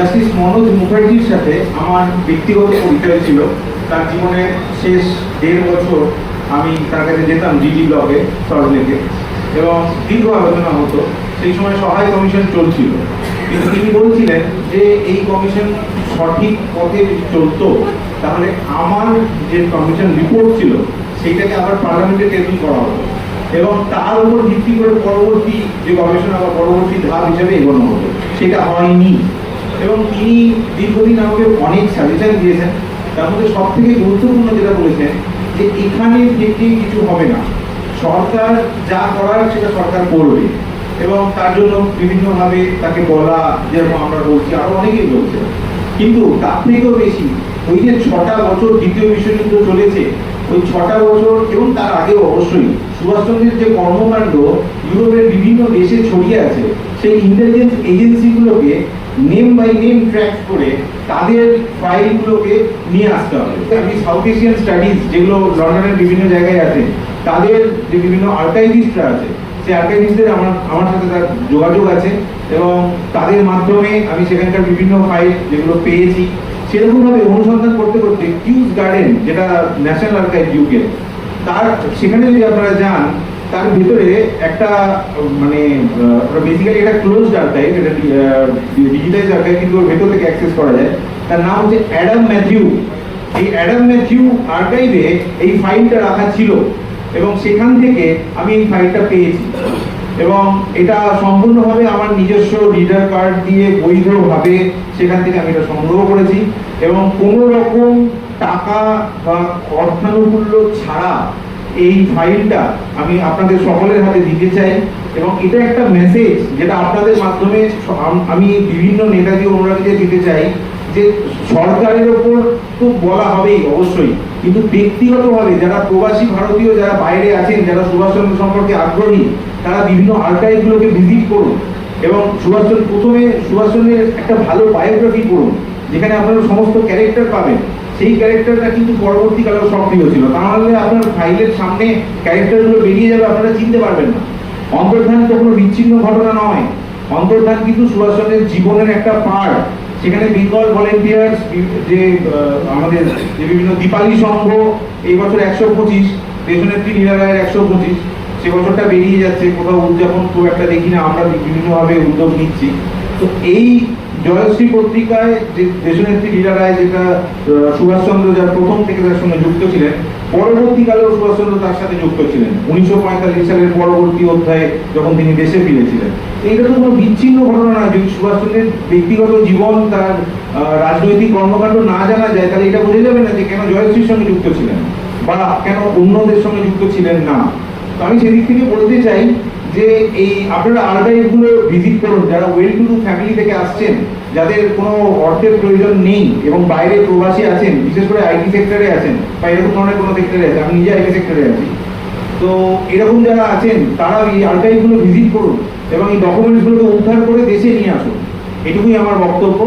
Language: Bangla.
জাস্টিস মনোজ মুখার্জির সাথে আমার ব্যক্তিগত পরিচয় ছিল। তার জীবনে শেষ দেড় বছর আমি তার কাছে যেতাম জিডি ব্লকে সরলেকে এবং দীর্ঘ আলোচনা হতো। সেই সময় সহায় কমিশন চলছিল। কিন্তু তিনি বলছিলেন যে, এই কমিশন সঠিক পথে চলতো, তাহলে আমার যে কমিশন রিপোর্ট ছিল, সেইটাকে আবার পার্লামেন্টে টেবিল করা হতো। এবং তার উপর ভিত্তি করে পরবর্তী যে গবেষণা বা পরবর্তী ধাপ হিসেবে এগোনো হতো। সেটা হয়নি। এবং তিনি দীর্ঘদিন আমাকে অনেক সাজেশন দিয়েছেন। তার মধ্যে সব থেকে গুরুত্বপূর্ণ যেটা বলেছেন যে এখানে থেকে কিছু হবে না। সরকার যা করার সেটা সরকার করবে এবং তার জন্য বিভিন্নভাবে তাকে বলা, যেরকম আমরা বলছি, আরও অনেকেই বলছে। কিন্তু তার থেকেও বেশি। ওই যে ছটা বছর দ্বিতীয় বিশ্বযুদ্ধ চলেছে, ওই ছটা বছর এবং তার আগেও অবশ্যই। সুভাষচন্দ্রের যে কর্মকাণ্ড, ইউরোপের বিভিন্ন দেশে ছড়িয়ে আছে, সেই ইন্টেলিজেন্স এজেন্সিগুলোকে নেম বাই নেম ট্র্যাক করে তাদের ফাইলগুলোকে নিয়ে আসতে হবে। আমি সাউথ এশিয়ান স্টাডিজ যেগুলো লন্ডনের বিভিন্ন জায়গায় আছে, তাদের যে বিভিন্ন আর্কাইভিস্টরা আছে, সেই আর্কাইভিস্টদের আমার আমার সাথে তার যোগাযোগ আছে এবং তাদের মাধ্যমে আমি সেখানকার বিভিন্ন ফাইল যেগুলো পেয়েছি সেরকম ভাবে অনুসন্ধান করতে করতে কিউজ গার্ডেন যেটা ন্যাশনাল আর্কাইভ ইউকে তার সেখানে যদি আপনারা যান তার ভিতরে একটা মানে বেসিক্যালি এটা ক্লোজড আর্কাইভ এটা ডিজিটাইজ আর্কাইভ কিন্তু ওর ভেতর থেকে অ্যাক্সেস করা যায়। তার নাম হচ্ছে অ্যাডাম ম্যাথিউ এই অ্যাডাম ম্যাথিউ আর্কাইভে এই ফাইলটা রাখা ছিল এবং সেখান থেকে আমি এই ফাইলটা পেয়েছি। এবং এটা সম্পূর্ণভাবে আমার নিজস্ব রিডার কার্ড দিয়ে বৈধভাবে সেখান থেকে আমি এটা সংগ্রহ করেছি এবং কোনো রকম টাকা বা অর্থানুকূল্য ছাড়া এই ফাইলটা আমি আপনাদের সকলের হাতে দিতে চাই এবং এটা একটা মেসেজ যেটা আপনাদের মাধ্যমে আমি বিভিন্ন নেতাজি অনুরাগীদের দিতে চাই যে সরকারের ওপর তো বলা হবেই অবশ্যই, কিন্তু ব্যক্তিগতভাবে যারা প্রবাসী ভারতীয়, যারা বাইরে আছেন, যারা সুভাষচন্দ্র সম্পর্কে আগ্রহী, তারা বিভিন্ন আর্কাইভগুলোকে ভিজিট করুন এবং সুভাষচন্দ্র, প্রথমে সুভাষচন্দ্রের একটা ভালো বায়োগ্রাফি করুন যেখানে আপনারা সমস্ত ক্যারেক্টার পাবেন। সেই ক্যারেক্টারটা কিন্তু পরবর্তীকালেও সক্রিয় ছিল। তাহলে আপনার ফাইলের সামনে ক্যারেক্টারগুলো বেরিয়ে যাবে, আপনারা চিনতে পারবেন না। অন্তর্ধান তো কোনো বিচ্ছিন্ন ঘটনা নয়। অন্তর্ধান কিন্তু সুভাষচন্দ্রের জীবনের একটা পার্ট সেখানে বেঙ্গল ভলেন্টিয়ার্স যে আমাদের যে বিভিন্ন দীপালি সংঘ, এই বছর একশো পঁচিশ দেশনেত্রী নীলা রায়ের একশো পঁচিশ, সে বছরটা বেরিয়ে যাচ্ছে। কোথাও উদযাপন খুব একটা দেখি না, আমরা বিভিন্নভাবে উদ্যোগ নিচ্ছি। তো এই জয়শ্রী পত্রিকায় যে দেশনেত্রী লীলা রায় যেটা সুভাষচন্দ্র যার প্রথম থেকে তার সঙ্গে যুক্ত ছিলেন, পরবর্তীকালেও সুভাষচন্দ্র তার সাথে যুক্ত ছিলেন। উনিশশো পঁয়তাল্লিশ সালের পরবর্তী অধ্যায়ে যখন তিনি দেশে ফিরেছিলেন। এইটা তো কোনো বিচ্ছিন্ন ঘটনা না, যদি সুভাষচন্দ্রের ব্যক্তিগত জীবন তার রাজনৈতিক কর্মকাণ্ড না জানা যায়, তাহলে এটা বোঝা যাবে না যে কেন জয়শ্রীর সঙ্গে যুক্ত ছিলেন, বা কেন অন্যদের সঙ্গে যুক্ত ছিলেন না। তো আমি সেদিক থেকে বলতে চাই যে এই আপনারা আর্কাইভগুলো ভিজিট করুন, যারা ওয়েল টু ফ্যামিলি থেকে আসছেন, যাদের কোনো অর্থের প্রয়োজন নেই এবং বাইরে প্রবাসী আছেন, বিশেষ করে আইটি সেক্টরে আছেন, বা এরকম ধরনের কোনো সেক্টরে আছে আমি নিজে আইটি সেক্টরে আছি, তো এরকম যারা আছেন তারা এই আর্কাইভগুলো ভিজিট করুন এবং এই ডকুমেন্টস গুলোকে উদ্ধার করে দেশে নিয়ে আসুন। এটুকুই আমার বক্তব্য।